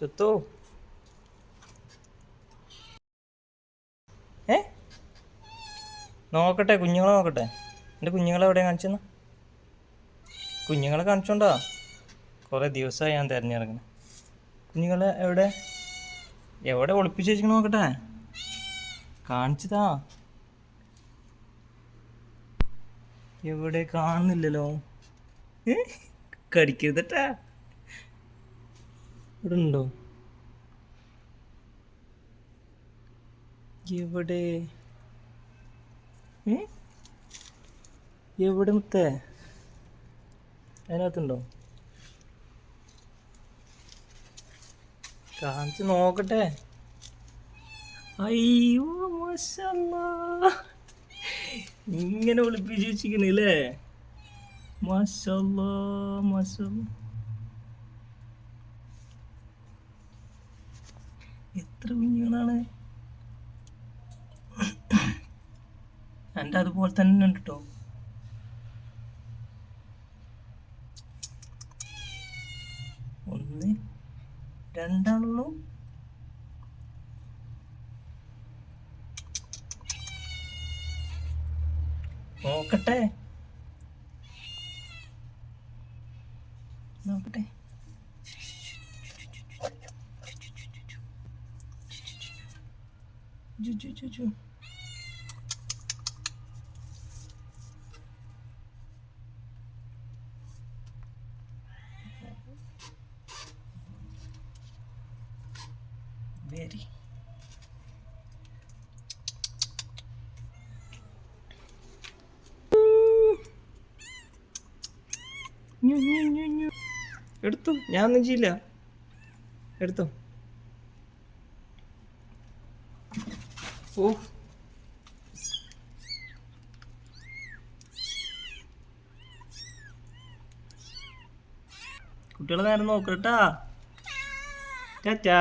ചത്തോ. ഏ? നോക്കട്ടെ കുഞ്ഞുങ്ങളെ നോക്കട്ടെ. എന്റെ കുഞ്ഞുങ്ങളെ എവിടെ കാണിച്ചെന്ന്? കുഞ്ഞുങ്ങളെ കാണിച്ചോണ്ടാ? കുറേ ദിവസമായി ഞാൻ തിരഞ്ഞിറങ്ങുന്നത് കുഞ്ഞുങ്ങളെ എവിടെ? എവിടെ ഒളിപ്പിച്ച് വെച്ചിരിക്കണ നോക്കട്ടെ. കാണിച്ചതാ. എവിടെ കാണുന്നില്ലല്ലോ? കടിക്കരുതട്ടാ ഇവിടെ ഉണ്ടോ എവിടെ? എവിടെ മുത്തേ? അതിനകത്തുണ്ടോ? കാണിച്ച് നോക്കട്ടെ. അയ്യോ മാഷല്ല. ഇങ്ങനെ ഒളിപ്പിച്ച് വെച്ചിരിക്കണല്ലേ മാഷല്ല മാഷല്ലാ. എത്ര കുഞ്ഞുങ്ങളാണ്. എന്റെ അതുപോലെ തന്നെ ഉണ്ട് കേട്ടോ ഒന്ന് രണ്ടാളുള്ളൂ. നോക്കട്ടെ. നോക്കട്ടെ. ജു ജു ജു ജു വെരി ഞു. ഞാൻ ഒന്നും ചെയ്യില്ല. എടുത്തോ? ഓ കുട്ടികൾ നേരം നോക്കട്ടാ ടാറ്റാ.